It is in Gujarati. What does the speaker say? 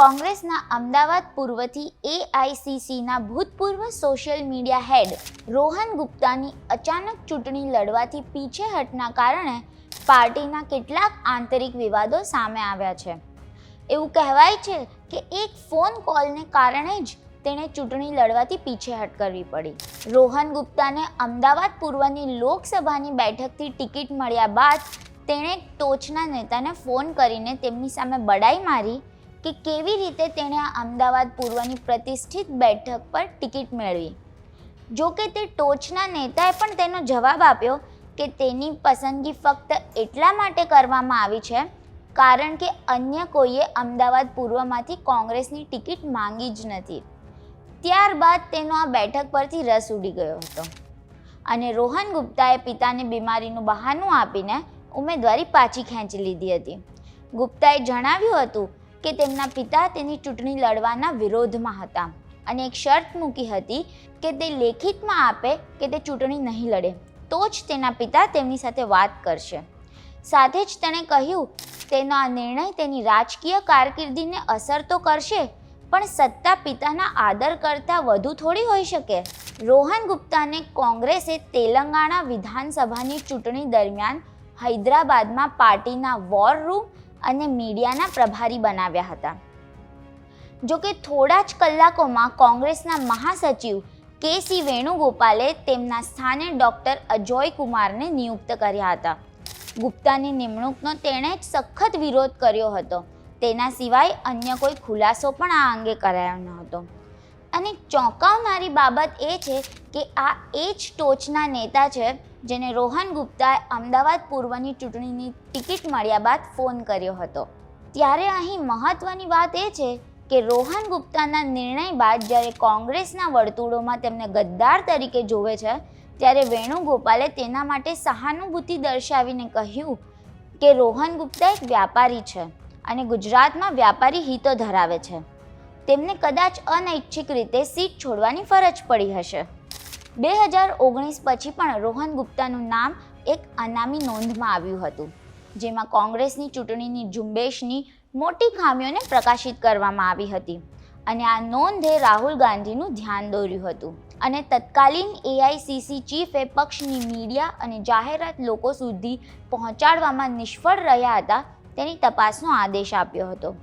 કોંગ્રેસના અમદાવાદ પૂર્વથી એઆઈસીસીના ભૂતપૂર્વ સોશિયલ મીડિયા હેડ રોહન ગુપ્તાની અચાનક ચૂંટણી લડવાથી પીછેહટના કારણે પાર્ટીના કેટલાક આંતરિક વિવાદો સામે આવ્યા છે. એવું કહેવાય છે કે એક ફોન કોલને કારણે જ તેણે ચૂંટણી લડવાથી પીછેહટ કરવી પડી. રોહન ગુપ્તાને અમદાવાદ પૂર્વની લોકસભાની બેઠકથી ટિકિટ મળ્યા બાદ તેણે ટોચના નેતાને ફોન કરીને તેમની સામે બડાઈ મારી કે કેવી રીતે તેણે આ અમદાવાદ પૂર્વની પ્રતિષ્ઠિત બેઠક પર ટિકિટ મેળવી? જો કે તે ટોચના નેતાએ પણ તેનો જવાબ આપ્યો કે તેની પસંદગી ફક્ત એટલા માટે કરવામાં આવી છે કારણ કે અન્ય કોઈએ અમદાવાદ પૂર્વમાંથી કોંગ્રેસની ટિકિટ માંગી જ નથી. ત્યારબાદ તેનો આ બેઠક પરથી રસ ઉડી ગયો હતો અને રોહન ગુપ્તાએ પિતાને બીમારીનું બહાનું આપીને ઉમેદવારી પાછી ખેંચી લીધી હતી. ગુપ્તાએ જણાવ્યું હતું કે તેમના પિતા તેની ચૂંટણી લડવાના વિરોધમાં હતા. અને એક શરત મૂકી હતી કે તે લેખિતમાં આપે કે તે ચૂંટણી નહીં લડે. તો જ તેના પિતા તેમની સાથે વાત કરશે. સાથે જ તેણે કહ્યું, તેનો આ નિર્ણય તેની રાજકીય કારકિર્દીને અસર તો કરશે, પણ સત્તા પિતાના આદર કરતાં વધુ થોડી હોઈ શકે. રોહન ગુપ્તાને કોંગ્રેસે તેલંગાણા વિધાનસભાની ચૂંટણી દરમિયાન હૈદરાબાદમાં પાર્ટીના વોર રૂમ અને મીડિયાના પ્રભારી બનાવ્યા હતા. જો કે થોડા જ કલાકોમાં કોંગ્રેસના મહાસચિવ કે સી વેણુગોપાલે તેમના સ્થાને ડૉક્ટર અજોય કુમારને નિયુક્ત કર્યા હતા. ગુપ્તાની નિમણૂકનો તેણે જ સખત વિરોધ કર્યો હતો. તેના સિવાય અન્ય કોઈ ખુલાસો પણ આ અંગે કરાયો ન હતો. અને ચોંકાવનારી બાબત એ છે કે આ એ જ ટોચના નેતા છે જેને રોહન ગુપ્તાએ અમદાવાદ પૂર્વની ચૂંટણીની ટિકિટ મળ્યા બાદ ફોન કર્યો હતો. ત્યારે અહીં મહત્ત્વની વાત એ છે કે રોહન ગુપ્તાના નિર્ણય બાદ જ્યારે કોંગ્રેસના વર્તુળોમાં તેમને ગદ્દાર તરીકે જોવે છે, ત્યારે વેણુગોપાલે તેના માટે સહાનુભૂતિ દર્શાવીને કહ્યું કે રોહન ગુપ્તા એક વ્યાપારી છે અને ગુજરાતમાં વ્યાપારી હિતો ધરાવે છે. તેમને કદાચ અનૈચ્છિક રીતે સીટ છોડવાની ફરજ પડી હશે. બે હજાર ઓગણીસ પછી પણ રોહન ગુપ્તાનું નામ એક અનામી નોંધમાં આવ્યું હતું, જેમાં કોંગ્રેસની ચૂંટણીની ઝુંબેશની મોટી ખામીઓને પ્રકાશિત કરવામાં આવી હતી અને આ નોંધે રાહુલ ગાંધીનું ધ્યાન દોર્યું હતું અને તત્કાલીન એઆઈસીસી ચીફે પક્ષની મીડિયા અને જાહેરાત લોકો સુધી પહોંચાડવામાં નિષ્ફળ રહ્યા હતા તેની તપાસનો આદેશ આપ્યો હતો.